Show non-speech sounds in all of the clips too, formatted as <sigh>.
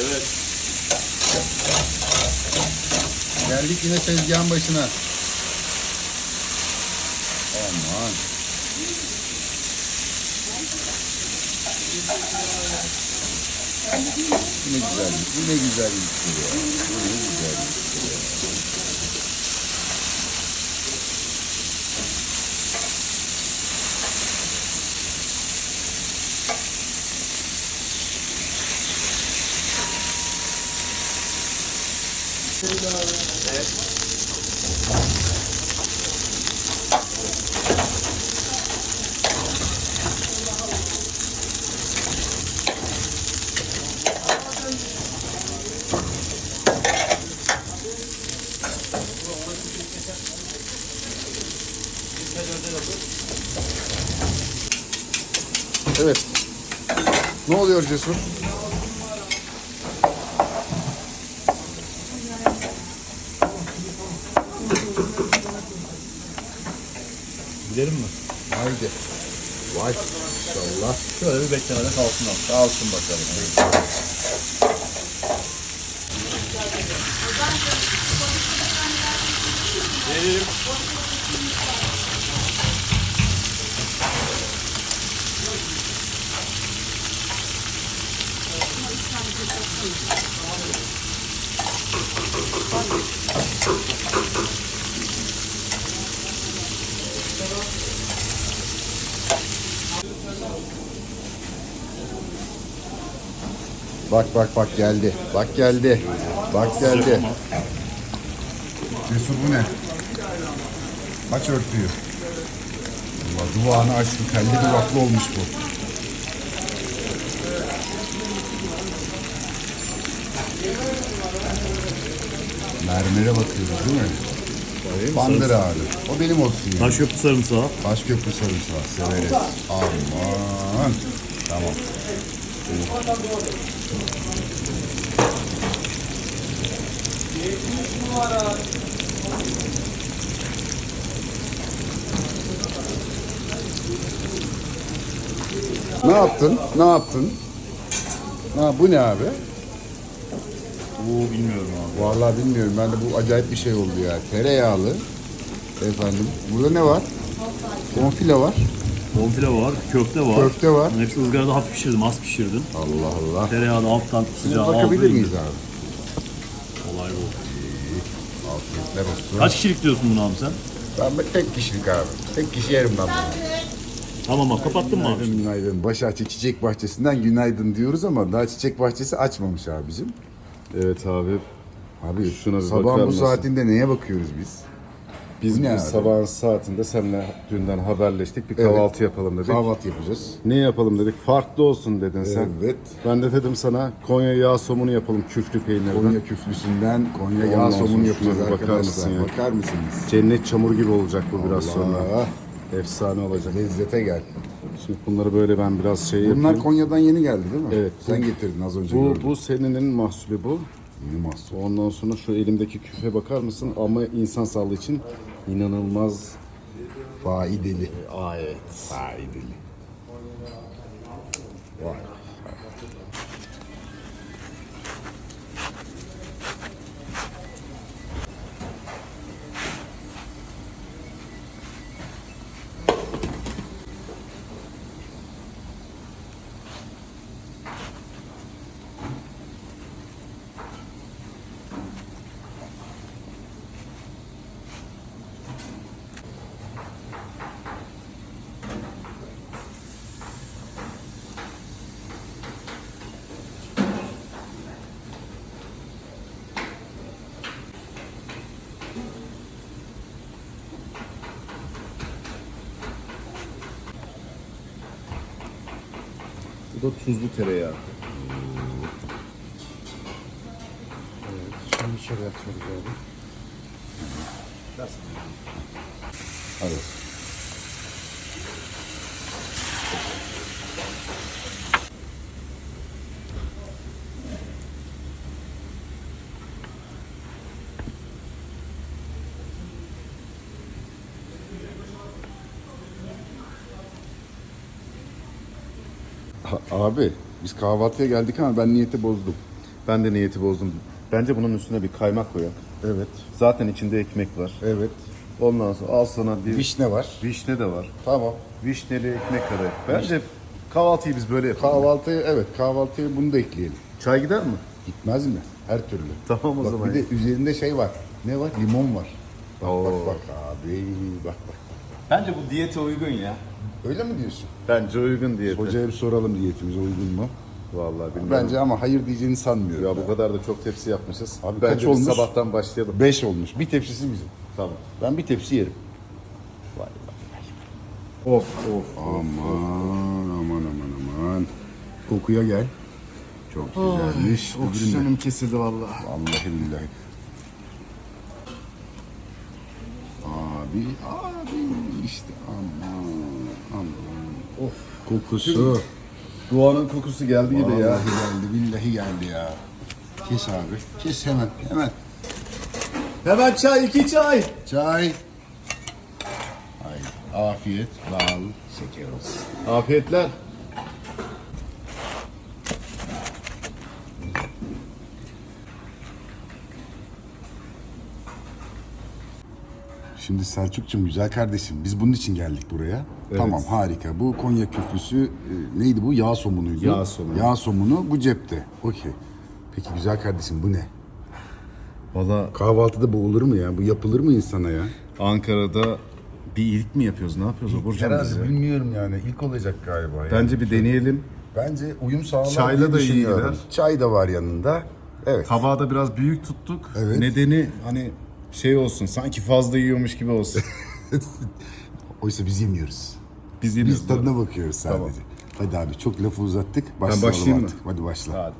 Evet. Geldik yine tezgahın başına. Aman. Ne güzellik, ne güzelliktir ya. Bu ne güzelliktir ya. Evet. Ne oluyor Cesur? Gidelim mi? Haydi. Vay inşallah. Şöyle bir beklemede kalsın. Kalsın bakalım. Bak bak bak geldi. Bak geldi. Bak geldi. Cesur bu ne? Aç örtüyü. Allah duvağını açtı. Telli duvaklı olmuş bu. Mermere bakıyoruz değil mi? Bandır ağrı. O benim olsun yani. Taşköprü sarımsağı. Taşköprü sarımsağı severiz. Aman. Tamam. Ne yaptın? Ne yaptın? Ha, bu ne abi? Bu bilmiyorum abi. Vallahi bilmiyorum. Ben de bu acayip bir şey oldu ya. Tereyağlı. Efendim. Burada ne var? Bonfile var. Bonfile var, köfte var. Köfte var. Hepsi ızgarada hafif pişirdim, az pişirdim. Allah Allah. Tereyağı da alttan Şimdi sıcağı bakabilir miyiz abi? Olay bu. Afiyetler olsun. Kaç kişilik diyorsun bunu abi sen? Ben de tek kişilik abi. Tek kişi yerim ben bunu. Tamam abi kapattın mı abi? Günaydın. Başakçı Çiçek Bahçesi'nden günaydın diyoruz ama daha çiçek bahçesi açmamış abicim. Evet abi. Abi Şuna bir bakar sabahın bu mısın? saatinde neye bakıyoruz biz? Biz ne bu abi? sabahın saatinde seninle dünden haberleştik. Bir Evet. kahvaltı yapalım dedik. Kahvaltı yapacağız. Ne yapalım dedik? Farklı olsun dedin sen. Evet. Ben de dedim sana Konya yağ somunu yapalım küflü peynirden. Konya küflüsünden Konya yağ somunu sonra yapacağız şuna bir bakar arkadaşlar. mısın ya? Bakar mısınız? Cennet çamur gibi olacak bu biraz sonra. Allah. Efsane olacak. Lezzete gel. Şimdi bunları böyle ben biraz şey Bunlar yapayım. Konya'dan yeni geldi değil mi? Evet. Sen getirdin az önce Bu, gördüm. bu seninin mahsulü bu. Mahsul. Ondan sonra şu elimdeki küfe bakar mısın? Ama insan sağlığı için inanılmaz Faideli. Aa, evet. Faideli. Vay. Da tuzlu tereyağı. Şimdi içeri atıyoruz abi. Hadi. Abi biz kahvaltıya geldik ama ben niyeti bozdum. Ben de niyeti bozdum. Bence bunun üstüne bir kaymak koyak. Evet. Zaten içinde ekmek var. Evet. Ondan sonra al sana bir Vişne var. vişne de var. Tamam. Vişneli ekmek kadayıf. Bence kahvaltıyı biz böyle yapalım. Kahvaltıya evet kahvaltıya bunu da ekleyelim. Çay gider mi? Gitmez mi? Her türlü. Tamam o bak, zaman. Bir de üzerinde şey var. Ne var? Limon var. Bak Oo. bak bak abi. Bak bak. Bence bu diyete uygun ya. Öyle mi diyorsun? Bence uygun diyete. Hocaya bir soralım diyetimize uygun mu? Vallahi bilmiyorum. Bence ama hayır diyeceğini sanmıyorum. Ya bu kadar da çok tepsi yapmışız. Abi Bence kaç biz olmuş? sabahtan başlayalım. Beş olmuş. Bir tepsisi bizim. Tamam. Ben bir tepsi yerim. Of of. Aman aman aman aman. Kokuya gel. Çok güzelmiş. Öbüründe. Oksijenim kesildi vallahi. Vallahi billahi. Abi, abi işte aman. Of kokusu. Doğanın kokusu geldi gibi Vallahi ya. geldi, billahi geldi ya. Kes abi, kes hemen, hemen. Hemen çay, iki çay. Çay. Haydi, afiyet, bal, şeker olsun. Afiyetler. Şimdi Selçuk'cum güzel kardeşim biz bunun için geldik buraya. Tamam harika. Bu Konya köprüsü e, neydi bu? Yağ somunuydu. Yağ somunu. Yağ somunu bu cepte. Okey. Peki güzel kardeşim bu ne? Valla Kahvaltıda bu olur mu ya? Bu yapılır mı insana ya? Ankara'da bir ilk mi yapıyoruz? Ne yapıyoruz Oburcan biz ya? bilmiyorum yani. İlk olacak galiba. Yani. Bence bir deneyelim. Bence uyum sağlar Çayla diye da iyi düşünüyorum. gider. Çay da var yanında. Evet. Tabağı da biraz büyük tuttuk. Evet. Nedeni hani şey olsun sanki fazla yiyormuş gibi olsun. <laughs> Oysa biz yemiyoruz. Biz yemiyoruz. Biz tadına bakıyoruz sadece. Tamam. Hadi abi çok lafı uzattık. Başlayalım başlayayım mı? artık. Hadi başla. Hadi.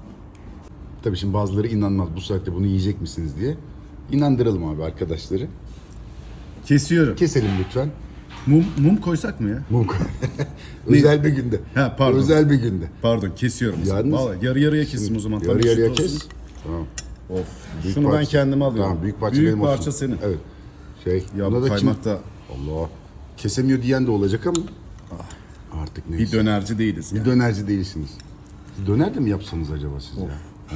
Tabii şimdi bazıları inanmaz bu saatte bunu yiyecek misiniz diye. İnandıralım abi arkadaşları. Kesiyorum. Keselim lütfen. Mum, mum koysak mı ya? Mum <laughs> Özel bir günde. Ha, pardon. Özel bir günde. Pardon kesiyorum. Yalnız- Vallahi yarı yarıya kesim o zaman. Yarı yarıya kes. olsun. Tamam. Of. Büyük Şunu ben parça- kendim alıyorum. Tamam büyük parça büyük benim parça olsun. senin. Evet. Şey, Ya buna bu da kaymak kim- da Allah. Kesemiyor diyen de olacak ama. Artık neyse. bir dönerci değiliz. Bir ya. dönerci değilsiniz. Döner de mi yapsanız acaba siz ya?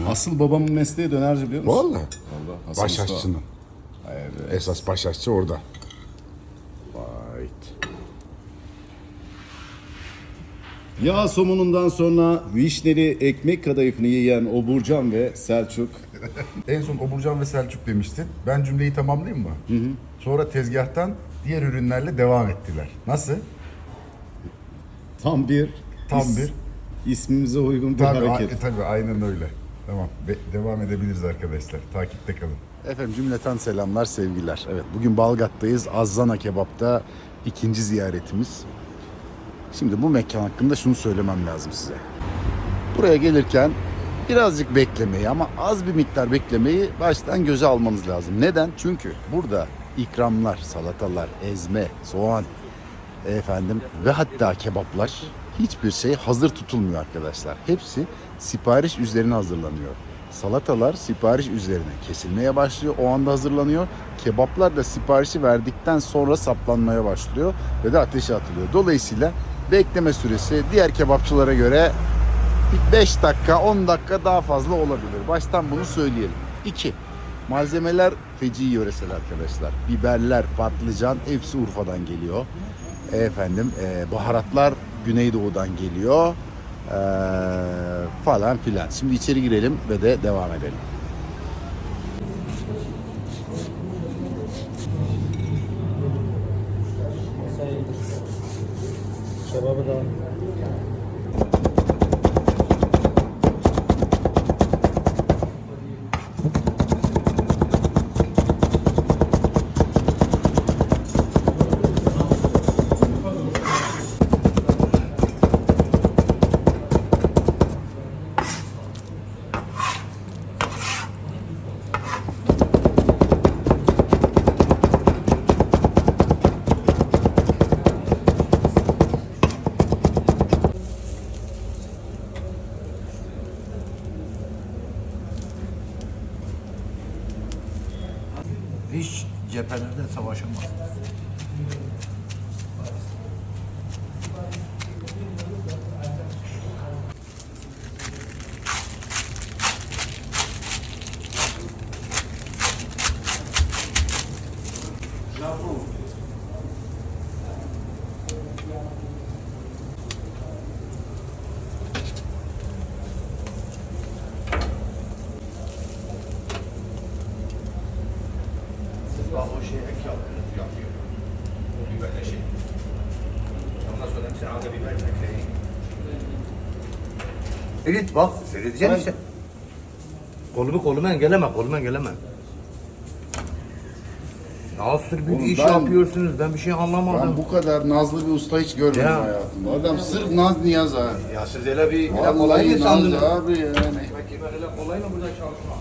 Asıl babamın mesleği dönerci biliyor musun? Vallahi. Vallahi. Hasan Baş Usta. aşçının. Evet. Esas baş aşçı orada. Right. Yağ somunundan sonra vişneli ekmek kadayıfını yiyen Oburcan ve Selçuk. <laughs> En son Oburcan ve Selçuk demiştin. Ben cümleyi tamamlayayım mı? Sonra tezgahtan diğer ürünlerle devam ettiler. Nasıl? Tam bir Tam is- bir- ismimize uygun bir Tabii, hareket. a- tabii aynen öyle. Tamam. Be- devam edebiliriz arkadaşlar. Takipte kalın. Efendim cümleten selamlar, sevgiler. Evet, bugün Balgat'tayız. Azzana Kebap'ta ikinci ziyaretimiz. Şimdi bu mekan hakkında şunu söylemem lazım size. Buraya gelirken birazcık beklemeyi ama az bir miktar beklemeyi baştan göze almanız lazım. Neden? Çünkü burada ikramlar, salatalar, ezme, soğan, efendim ve hatta kebaplar hiçbir şey hazır tutulmuyor arkadaşlar. Hepsi sipariş üzerine hazırlanıyor. Salatalar sipariş üzerine kesilmeye başlıyor. O anda hazırlanıyor. Kebaplar da siparişi verdikten sonra saplanmaya başlıyor ve de ateşe atılıyor. Dolayısıyla bekleme süresi diğer kebapçılara göre 5 dakika 10 dakika daha fazla olabilir. Baştan bunu söyleyelim. 2. Malzemeler feci yöresel arkadaşlar. Biberler, patlıcan hepsi Urfa'dan geliyor. Efendim e, baharatlar Güneydoğu'dan geliyor. E, falan filan. Şimdi içeri girelim ve de devam edelim. Kebabı da hiç cephelerde savaşamaz. Evet bak seyredeceksin işte. Kolumu kolumu engelleme, kolumu engelleme. Nasıl bir Oğlum iş ben- yapıyorsunuz? Ben bir şey anlamadım. Ben bu kadar nazlı bir usta hiç görmedim Ya. hayatımda. Adam sırf naz niyaz ha. Ya siz öyle bir öyle kolay Vallahi mı naz sandınız? abi yani. Ekmek yemek öyle kolay mı burada çalışma?